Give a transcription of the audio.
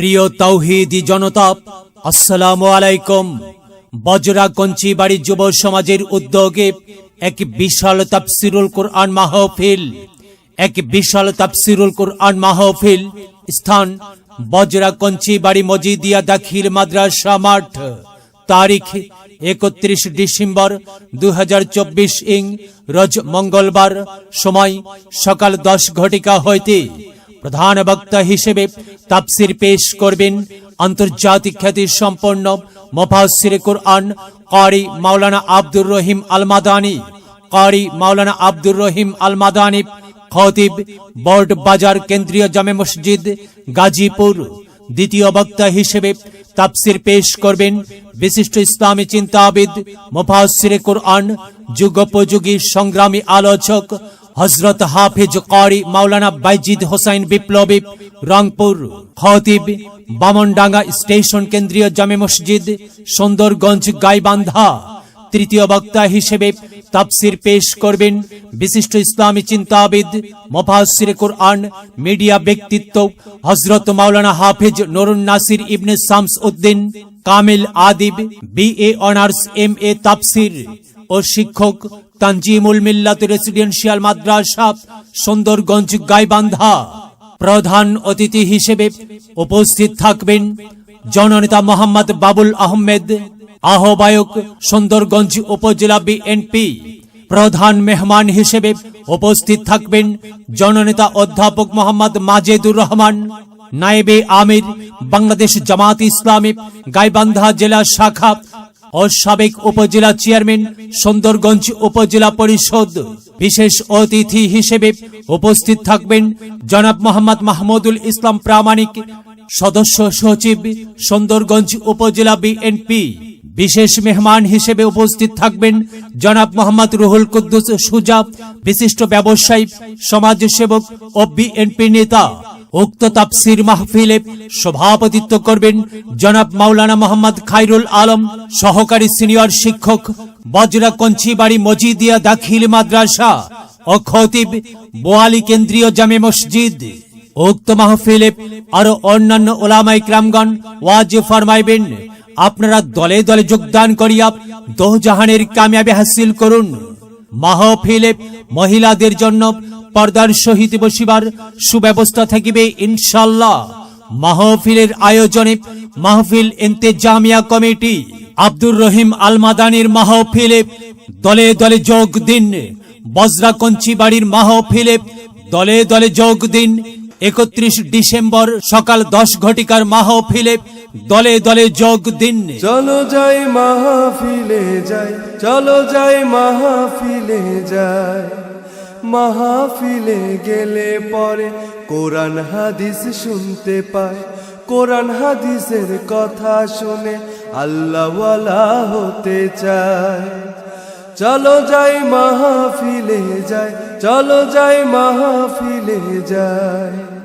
প্রিয় তৌহিদি জনতা, আসসালামু আলাইকুম। বজরা কঞ্চি যুব সমাজের উদ্যোগে এক বিশাল তাফসিরুল কোরআন মাহফিল, এক বিশাল তাফসিরুল কোরআন মাহফিল স্থান বজরা কঞ্চি বাড়ি মজিদিয়া দাখিল মাদ্রাসা মাঠ। তারিখ একত্রিশ ডিসেম্বর দুই হাজার চব্বিশ ইং, রোজ মঙ্গলবার, সময় সকাল দশ ঘটিকা হইতে প্রধান বক্তা হিসেবে তাফসির পেশ করবেন আন্তর্জাতিক খ্যাতি সম্পন্ন মোফাসির কোরআন কারি মাওলানা আব্দুর রহিম আলমাদানি। কারি মাওলানা আব্দুর রহিম আলমাদানি খতিব বোর্ড বাজার কেন্দ্রীয় জামে মসজিদ গাজীপুর। দ্বিতীয় বক্তা হিসেবে তাফসির পেশ করবেন বিশিষ্ট ইসলামী চিন্তাবিদ মুফাসসিরে কোরআন যুগোপযোগী সংগ্রামী আলোচক হজরত হাফিজ কারি মাওলানা বাইজিদ হোসাইন বিপ্লবী, রংপুর, খতিব, বামনডাঙ্গা স্টেশন কেন্দ্রীয় জামে মসজিদ, সুন্দরগঞ্জ গাইবান্ধা। তৃতীয় বক্তা হিসেবে তাফসির পেশ করবেন বিশিষ্ট ইসলামী চিন্তাবিদ মোফাসির কোরআন, মিডিয়া ব্যক্তিত্ব হজরত মাওলানা হাফিজ নরুন নাসির ইবনে শামস উদ্দিন কামিল আদিব বিএ অনার্স, এম এ তাফসির। ও শিক্ষক তানজিমুল মিল্লাত রেসিডেন্সিয়াল মাদ্রাসা সুন্দরগঞ্জ গাইবান্ধা প্রধান অতিথি হিসেবে উপস্থিত থাকবেন জননেতা মোহাম্মদ বাবুল আহমেদ, আহ্বায়ক সুন্দরগঞ্জ উপজেলা বিএনপি প্রধান মেহমান হিসেবে উপস্থিত থাকবেন জননেতা অধ্যাপক মোহাম্মদ মাজেদুর রহমান, নায়েবে আমির, বাংলাদেশ জামাত ইসলামী, গাইবান্ধা জেলা শাখা ও সাবেক উপজেলা চেয়ারম্যান, সুন্দরগঞ্জ উপজেলা পরিষদ। বিশেষ অতিথি হিসেবে উপস্থিত থাকবেন জনাব মোহাম্মদ মাহমুদুল ইসলাম প্রামাণিক, সদস্য সচিব, সুন্দরগঞ্জ উপজেলা বিএনপি বিশেষ মেহমান হিসেবে উপস্থিত থাকবেন জনাব মোহাম্মদ রুহুল কুদ্দুস সুজা, বিশিষ্ট ব্যবসায়ী, সমাজসেবক ও বিএনপি নেতা। উক্ত তাফসির মাহফিলে সভাপতিত্ব করবেন জনাব মাওলানা মোহাম্মদ খাইরুল আলম, সহকারী সিনিয়র শিক্ষক বজরা কঞ্চিবাড়ি মজিদিয়া দাখিল মাদ্রাসা ও খতিব বোয়ালি কেন্দ্রীয় জামে মসজিদ। উক্ত মাহফিলে আরও অন্যান্য ওলামাই ক্রামগণ ওয়াজ ফরমাইবেন। আপনারা দলে দলে যোগদান করিয়া দোজাহানের কামিয়াবি হাসিল করুন। মাহফিলে মহিলাদের জন্য পর্দার সহিত বসিবার সুব্যবস্থা থাকিবে ইনশাল্লাহ মাহফিলের আয়োজনে মাহফিল ইন্তেজামিয়া কমিটি আব্দুর রহিম আলমাদানির মাহফিলে দলে দলে যোগ দিন। বজরা কঞ্চি বাড়ির মাহফিলে দলে দলে যোগ দিন। একত্রিশ ডিসেম্বর সকাল দশ ঘটিকার মাহফিলে দলে দলে যোগ দিন। চলো যাই মাহফিলে যাই, চলো যাই মাহফিলে যাই। মাহফিলে গেলে পরে কোরআন হাদিস শুনতে পায়। কোরআন হাদিসের কথা শুনে আল্লাহওয়ালা হতে চায়। চলো যাই মাহফিলে যায় চলো যাই মাহফিলে যাই।